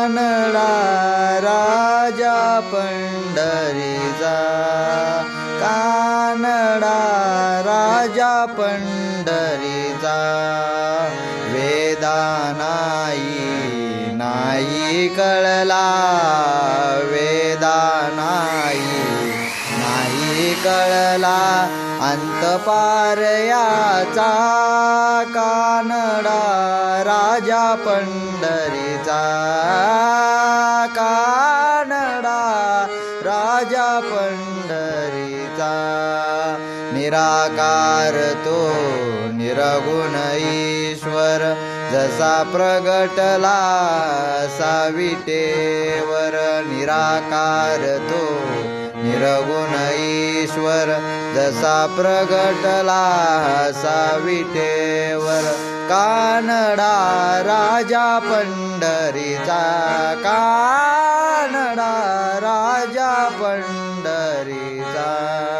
कानडा राजा पंढरीचा. कानडा राजा पंढरीचा. वेदानाई नाही कळला. वेदानाई नाही कळला. अंतपारयाचा कानडा राजा पंढरीचा. राजा पंढरीचा. निराकार तो निरगुण ईश्वर जसा प्रगटला साविटेवर. निराकार तो निरगुण ईश्वर जसा प्रगटला साविटेवर. कानडा राजा पंढरीचा का पंढरीचा